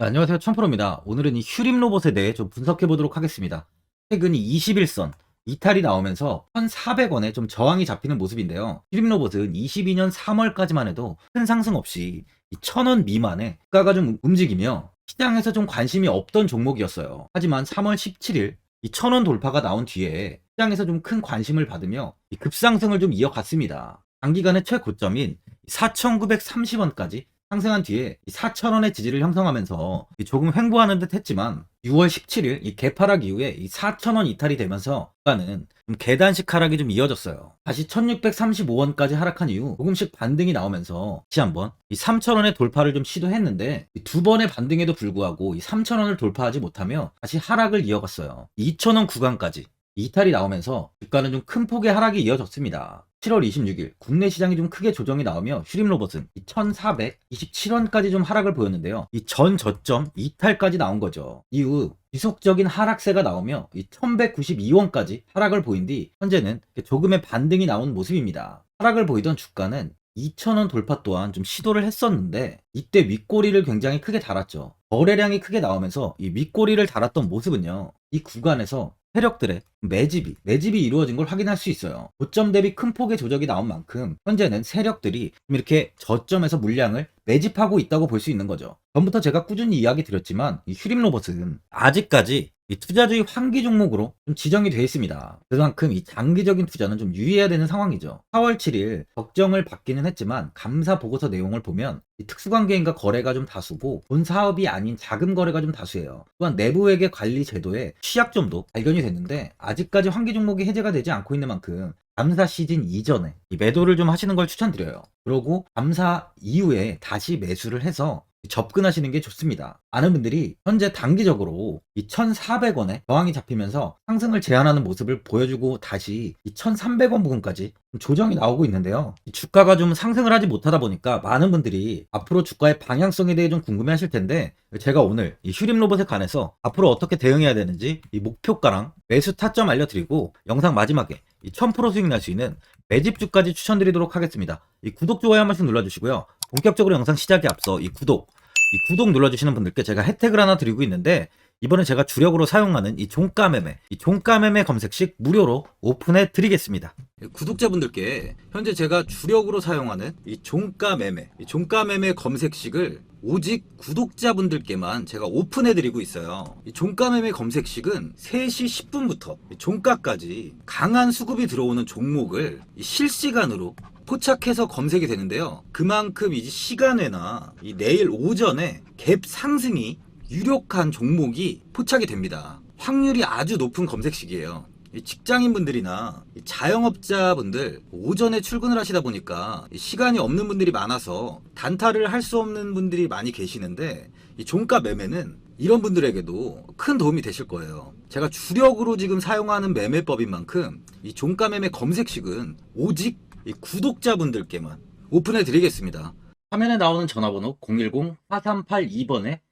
네, 안녕하세요. 천프로입니다. 오늘은 이 휴림 로봇에 대해 좀 분석해 보도록 하겠습니다. 최근 이 21선 이탈이 나오면서 1,400원에 좀 저항이 잡히는 모습인데요. 휴림 로봇은 22년 3월까지만 해도 큰 상승 없이 1,000원 미만의 주가가 좀 움직이며 시장에서 좀 관심이 없던 종목이었어요. 하지만 3월 17일 이 1,000원 돌파가 나온 뒤에 시장에서 좀 큰 관심을 받으며 이 급상승을 좀 이어갔습니다. 단기간의 최고점인 4,930원까지 상승한 뒤에 4,000원의 지지를 형성하면서 조금 횡보하는 듯 했지만 6월 17일 이 개파락 이후에 이 4,000원 이탈이 되면서 주가는 좀 계단식 하락이 좀 이어졌어요. 다시 1,635원까지 하락한 이후 조금씩 반등이 나오면서 다시 한번 이 3,000원의 돌파를 좀 시도했는데 이두 번의 반등에도 불구하고 이 3,000원을 돌파하지 못하며 다시 하락을 이어갔어요. 2,000원 구간까지 이탈이 나오면서 주가는 좀 큰 폭의 하락이 이어졌습니다. 7월 26일 국내 시장이 좀 크게 조정이 나오며 슈림 로봇은 1,427원까지 좀 하락을 보였는데요. 이 전 저점 이탈까지 나온 거죠. 이후 지속적인 하락세가 나오며 이 1,192원까지 하락을 보인 뒤 현재는 조금의 반등이 나온 모습입니다. 하락을 보이던 주가는 2,000원 돌파 또한 좀 시도를 했었는데 이때 윗꼬리를 굉장히 크게 달았죠. 거래량이 크게 나오면서 이 윗꼬리를 달았던 모습은요. 이 구간에서 세력들의 매집이 매집이 이루어진 걸 확인할 수 있어요. 고점 대비 큰 폭의 조정이 나온 만큼 현재는 세력들이 좀 이렇게 저점에서 물량을 매집하고 있다고 볼 수 있는 거죠. 전부터 제가 꾸준히 이야기 드렸지만 이 휴림 로봇은 아직까지 이 투자주의 환기 종목으로 좀 지정이 되어 있습니다. 그만큼 이 장기적인 투자는 좀 유의해야 되는 상황이죠. 4월 7일 적정을 받기는 했지만 감사 보고서 내용을 보면 이 특수관계인과 거래가 좀 다수고 본 사업이 아닌 자금 거래가 좀 다수예요. 또한 내부회계 관리 제도에 취약점도 발견이 됐는데 아직까지 환기 종목이 해제가 되지 않고 있는 만큼 감사 시즌 이전에 이 매도를 좀 하시는 걸 추천드려요. 그러고 감사 이후에 다시 매수를 해서 접근하시는 게 좋습니다. 많은 분들이 현재 단기적으로 이 1,400원에 저항이 잡히면서 상승을 제한하는 모습을 보여주고 다시 이 1,300원 부근까지 조정이 나오고 있는데요. 이 주가가 좀 상승을 하지 못하다 보니까 많은 분들이 앞으로 주가의 방향성에 대해 좀 궁금해 하실 텐데 제가 오늘 이 휴림 로봇에 관해서 앞으로 어떻게 대응해야 되는지 이 목표가랑 매수 타점 알려드리고 영상 마지막에 이 1000% 수익 날수 있는 매집주까지 추천드리도록 하겠습니다. 이 구독, 좋아요 한 번씩 눌러주시고요. 본격적으로 영상 시작에 앞서 이 구독, 이 구독 눌러주시는 분들께 제가 혜택을 하나 드리고 있는데 이번에 제가 주력으로 사용하는 이 종가 매매, 이 종가 매매 검색식 무료로 오픈해 드리겠습니다. 구독자분들께 현재 제가 주력으로 사용하는 이 종가 매매, 이 종가 매매 검색식을 오직 구독자분들께만 제가 오픈해 드리고 있어요. 이 종가 매매 검색식은 3시 10분부터 종가까지 강한 수급이 들어오는 종목을 이 실시간으로 포착해서 검색이 되는데요. 그만큼 이제 시간외나 이 내일 오전에 갭 상승이 유력한 종목이 포착이 됩니다. 확률이 아주 높은 검색식이에요. 이 직장인분들이나 이 자영업자분들 오전에 출근을 하시다 보니까 이 시간이 없는 분들이 많아서 단타를 할 수 없는 분들이 많이 계시는데 이 종가 매매는 이런 분들에게도 큰 도움이 되실 거예요. 제가 주력으로 지금 사용하는 매매법인 만큼 이 종가 매매 검색식은 오직 이 구독자분들께만 오픈해 드리겠습니다. 화면에 나오는 전화번호 010-4382번에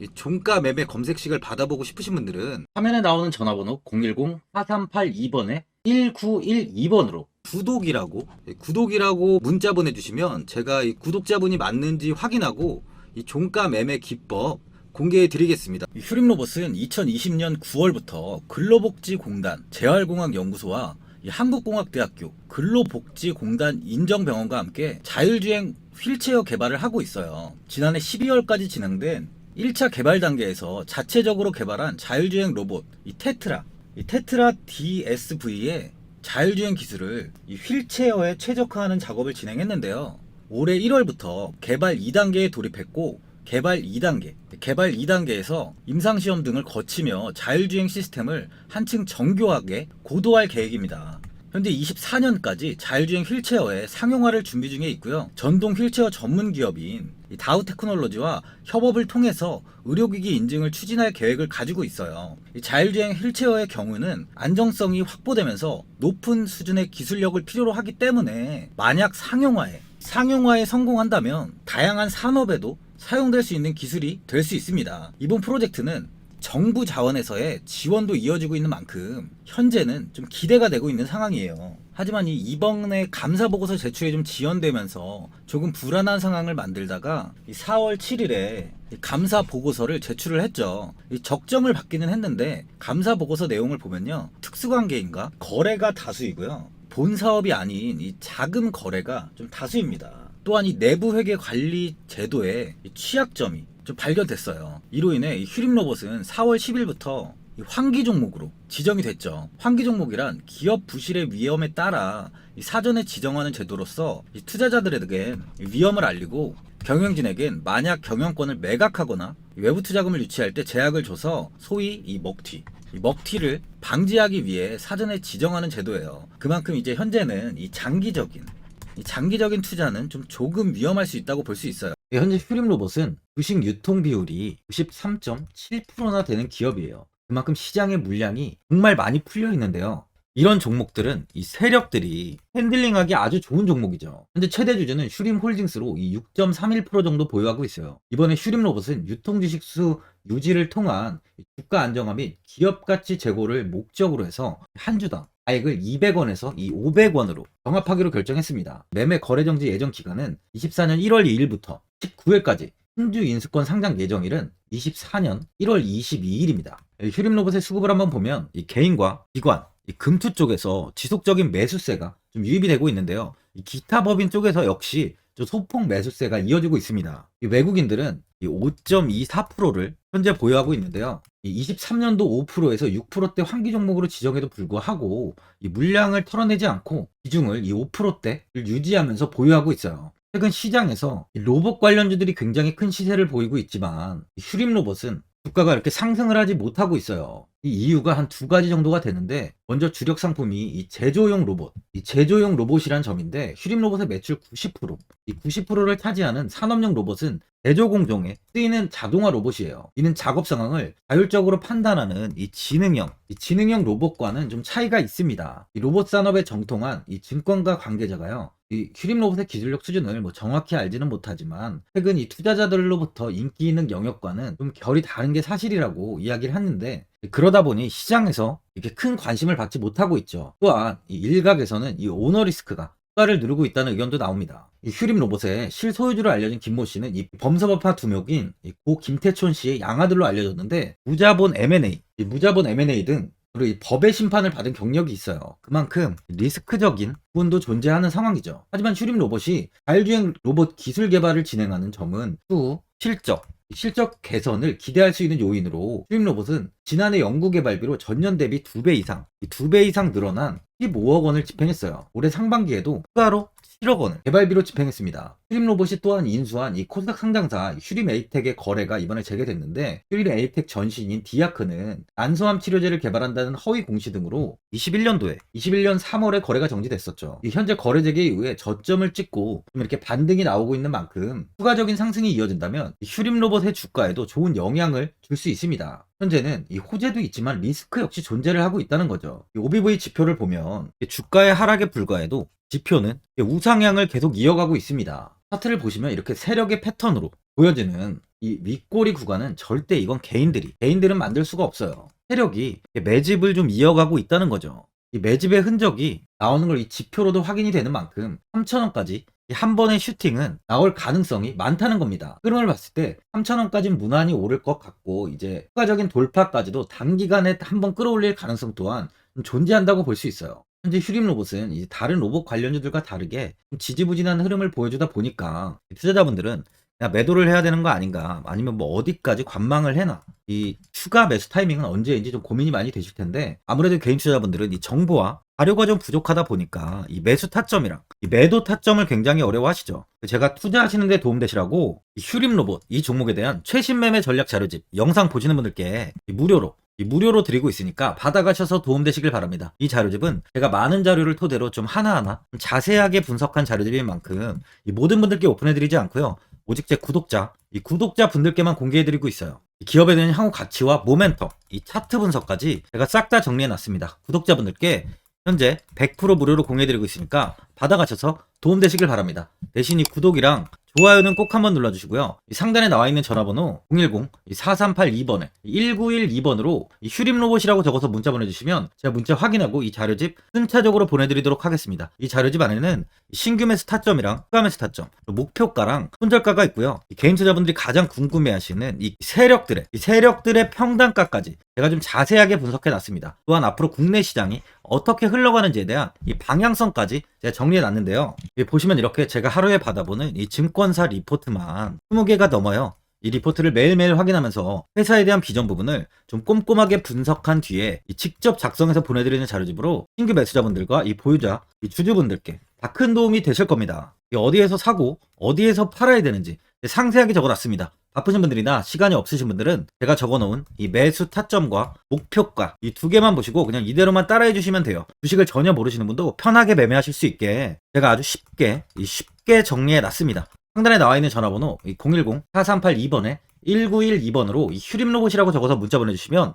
이 종가 매매 검색식을 받아보고 싶으신 분들은 화면에 나오는 전화번호 010-4382번에 1912번으로 구독이라고 예, 구독이라고 문자 보내주시면 제가 이 구독자분이 맞는지 확인하고 이 종가 매매 기법 공개해 드리겠습니다. 휴림 로봇은 2020년 9월부터 근로복지공단 재활공학연구소와 이 한국공학대학교 근로복지공단 인정병원과 함께 자율주행 휠체어 개발을 하고 있어요. 지난해 12월까지 진행된 1차 개발 단계에서 자체적으로 개발한 자율주행 로봇 이 테트라 이 테트라 DSV의 자율주행 기술을 이 휠체어에 최적화하는 작업을 진행했는데요. 올해 1월부터 개발 2단계에 돌입했고 개발 2단계, 개발 2단계에서 임상시험 등을 거치며 자율주행 시스템을 한층 정교하게 고도화할 계획입니다. 현재 24년까지 자율주행 휠체어의 상용화를 준비 중에 있고요. 전동 휠체어 전문 기업인 이 다우 테크놀로지와 협업을 통해서 의료기기 인증을 추진할 계획을 가지고 있어요. 이 자율주행 휠체어의 경우는 안정성이 확보되면서 높은 수준의 기술력을 필요로 하기 때문에 만약 상용화에 상용화에 성공한다면 다양한 산업에도 사용될 수 있는 기술이 될 수 있습니다. 이번 프로젝트는 정부 자원에서의 지원도 이어지고 있는 만큼 현재는 좀 기대가 되고 있는 상황이에요. 하지만 이 이번에 감사 보고서 제출이 좀 지연되면서 조금 불안한 상황을 만들다가 이 4월 7일에 감사 보고서를 제출을 했죠. 이 적정을 받기는 했는데 감사 보고서 내용을 보면요. 특수관계인가 거래가 다수이고요. 본 사업이 아닌 이 자금 거래가 좀 다수입니다. 또한 이 내부 회계 관리 제도에 이 취약점이 좀 발견됐어요. 이로 인해 이 휴림 로봇은 4월 10일부터 이 환기 종목으로 지정이 됐죠. 환기 종목이란 기업 부실의 위험에 따라 이 사전에 지정하는 제도로서 이 투자자들에게 이 위험을 알리고 경영진에겐 만약 경영권을 매각하거나 외부 투자금을 유치할 때 제약을 줘서 소위 이 먹튀 이 먹튀를 방지하기 위해 사전에 지정하는 제도예요. 그만큼 이제 현재는 이 장기적인 이 장기적인 투자는 좀 조금 위험할 수 있다고 볼 수 있어요. 현재 휴림 로봇은 주식 유통 비율이 93.7%나 되는 기업이에요. 그만큼 시장의 물량이 정말 많이 풀려 있는데요. 이런 종목들은 이 세력들이 핸들링하기 아주 좋은 종목이죠. 현재 최대 주주는 휴림 홀딩스로 이 6.31% 정도 보유하고 있어요. 이번에 휴림 로봇은 유통 주식 수 유지를 통한 주가 안정화 및 기업 가치 제고를 목적으로 해서 한 주당 가액을 200원에서 이 500원으로 병합하기로 결정했습니다. 매매 거래 정지 예정 기간은 24년 1월 2일부터 19일까지 신주 인수권 상장 예정일은 24년 1월 22일입니다. 휴림 로봇의 수급을 한번 보면 이 개인과 기관, 이 금투 쪽에서 지속적인 매수세가 좀 유입이 되고 있는데요. 이 기타 법인 쪽에서 역시 좀 소폭 매수세가 이어지고 있습니다. 이 외국인들은 이 5.24%를 현재 보유하고 있는데요. 이 23년도 5%에서 6%대 환기 종목으로 지정에도 불구하고 이 물량을 털어내지 않고 비중을 이 5%대를 유지하면서 보유하고 있어요. 최근 시장에서 이 로봇 관련주들이 굉장히 큰 시세를 보이고 있지만 이 휴림 로봇은 주가가 이렇게 상승을 하지 못하고 있어요. 이 이유가 한 두 가지 정도가 되는데 먼저 주력 상품이 이 제조용 로봇, 이 제조용 로봇이란 점인데 휴림 로봇의 매출 90%, 이 90%를 차지하는 산업용 로봇은 제조 공정에 쓰이는 자동화 로봇이에요. 이는 작업 상황을 자율적으로 판단하는 이 지능형, 이 지능형 로봇과는 좀 차이가 있습니다. 이 로봇 산업에 정통한 이 증권가 관계자가요. 이 휴림 로봇의 기술력 수준을 뭐 정확히 알지는 못하지만 최근 이 투자자들로부터 인기 있는 영역과는 좀 결이 다른 게 사실이라고 이야기를 했는데 그러다 보니 시장에서 이렇게 큰 관심을 받지 못하고 있죠. 또한 이 일각에서는 이 오너 리스크가 효과를 누르고 있다는 의견도 나옵니다. 이 휴림 로봇의 실소유주로 알려진 김모 씨는 이 범사법파 두목인 이고 김태촌 씨의 양아들로 알려졌는데 무자본 M&A, 이 무자본 M&A 등 이 법의 심판을 받은 경력이 있어요. 그만큼 리스크적인 부분도 존재하는 상황이죠. 하지만 휴림 로봇이 자율주행 로봇 기술 개발을 진행하는 점은 수, 실적, 실적 개선을 기대할 수 있는 요인으로 휴림 로봇은 지난해 연구 개발비로 전년 대비 2배 이상, 2배 이상 늘어난 15억 원을 집행했어요. 올해 상반기에도 추가로 7억 원을 개발비로 집행했습니다. 휴림 로봇이 또한 인수한 이 코스닥 상장사 휴림 에이텍의 거래가 이번에 재개됐는데 휴림 에이텍 전신인 디아크는 난소암 치료제를 개발한다는 허위 공시 등으로 21년도에 21년 3월에 거래가 정지됐었죠. 이 현재 거래 재개 이후에 저점을 찍고 좀 이렇게 반등이 나오고 있는 만큼 추가적인 상승이 이어진다면 이 휴림 로봇의 주가에도 좋은 영향을 줄 수 있습니다. 현재는 이 호재도 있지만 리스크 역시 존재를 하고 있다는 거죠. 이 OBV 지표를 보면 주가의 하락에 불과해도 지표는 우상향을 계속 이어가고 있습니다. 차트를 보시면 이렇게 세력의 패턴으로 보여지는 이 윗꼬리 구간은 절대 이건 개인들이 개인들은 만들 수가 없어요. 세력이 매집을 좀 이어가고 있다는 거죠. 이 매집의 흔적이 나오는 걸 이 지표로도 확인이 되는 만큼 3천원까지 한 번의 슈팅은 나올 가능성이 많다는 겁니다. 흐름을 봤을 때 3천원까지는 무난히 오를 것 같고 이제 추가적인 돌파까지도 단기간에 한 번 끌어올릴 가능성 또한 좀 존재한다고 볼 수 있어요. 현재 휴림 로봇은 이제 다른 로봇 관련주들과 다르게 좀 지지부진한 흐름을 보여주다 보니까 투자자분들은 야, 매도를 해야 되는 거 아닌가 아니면 뭐 어디까지 관망을 해나 이 추가 매수 타이밍은 언제인지 좀 고민이 많이 되실 텐데 아무래도 개인 투자자분들은 이 정보와 자료가 좀 부족하다 보니까 이 매수 타점이랑 이 매도 타점을 굉장히 어려워하시죠. 제가 투자하시는데 도움되시라고 이 휴림 로봇 이 종목에 대한 최신 매매 전략 자료집 영상 보시는 분들께 이 무료로 이 무료로 드리고 있으니까 받아가셔서 도움되시길 바랍니다. 이 자료집은 제가 많은 자료를 토대로 좀 하나하나 좀 자세하게 분석한 자료집인 만큼 이 모든 분들께 오픈해드리지 않고요. 오직 제 구독자, 이 구독자 분들께만 공개해드리고 있어요. 이 기업에 대한 향후 가치와 모멘텀, 이 차트 분석까지 제가 싹 다 정리해놨습니다. 구독자분들께 현재 100% 무료로 공유해드리고 있으니까 받아가셔서 도움되시길 바랍니다. 대신 이 구독이랑 좋아요는 꼭 한번 눌러주시고요. 이 상단에 나와 있는 전화번호 010-4382번에 1912번으로 휴림 로봇이라고 적어서 문자 보내주시면 제가 문자 확인하고 이 자료집 순차적으로 보내드리도록 하겠습니다. 이 자료집 안에는 신규 매수 타점이랑 추가 매수 타점, 목표가랑 손절가가 있고요. 이 개인 투자분들이 가장 궁금해하시는 이 세력들의 이 세력들의 평단가까지 제가 좀 자세하게 분석해 놨습니다. 또한 앞으로 국내 시장이 어떻게 흘러가는지에 대한 이 방향성까지 제가 정리해 놨는데요. 보시면 이렇게 제가 하루에 받아보는 이 증권사 리포트만 20개가 넘어요. 이 리포트를 매일매일 확인하면서 회사에 대한 비전 부분을 좀 꼼꼼하게 분석한 뒤에 이 직접 작성해서 보내드리는 자료집으로 신규 매수자분들과 이 보유자, 이 주주분들께 다 큰 도움이 되실 겁니다. 이 어디에서 사고 어디에서 팔아야 되는지 상세하게 적어놨습니다. 바쁘신 분들이나 시간이 없으신 분들은 제가 적어놓은 이 매수 타점과 목표가 이 두 개만 보시고 그냥 이대로만 따라해 주시면 돼요. 주식을 전혀 모르시는 분도 편하게 매매하실 수 있게 제가 아주 쉽게 이 쉽게 정리해 놨습니다. 상단에 나와 있는 전화번호 010-4382번에 1912번으로 이 휴림 로봇이라고 적어서 문자 보내주시면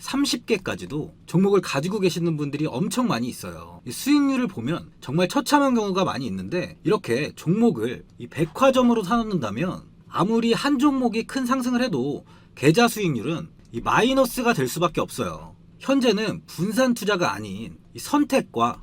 30개까지도 종목을 가지고 계시는 분들이 엄청 많이 있어요. 이 수익률을 보면 정말 처참한 경우가 많이 있는데 이렇게 종목을 이 백화점으로 사놓는다면 아무리 한 종목이 큰 상승을 해도 계좌 수익률은 이 마이너스가 될 수밖에 없어요. 현재는 분산 투자가 아닌 이 선택과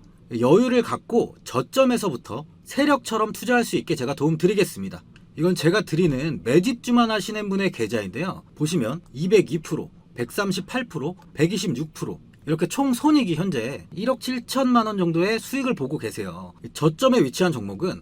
여유를 갖고 저점에서부터 세력처럼 투자할 수 있게 제가 도움 드리겠습니다. 이건 제가 드리는 매집주만 하시는 분의 계좌인데요. 보시면 202%, 138%, 126% 이렇게 총 손익이 현재 1억 7천만 원 정도의 수익을 보고 계세요. 저점에 위치한 종목은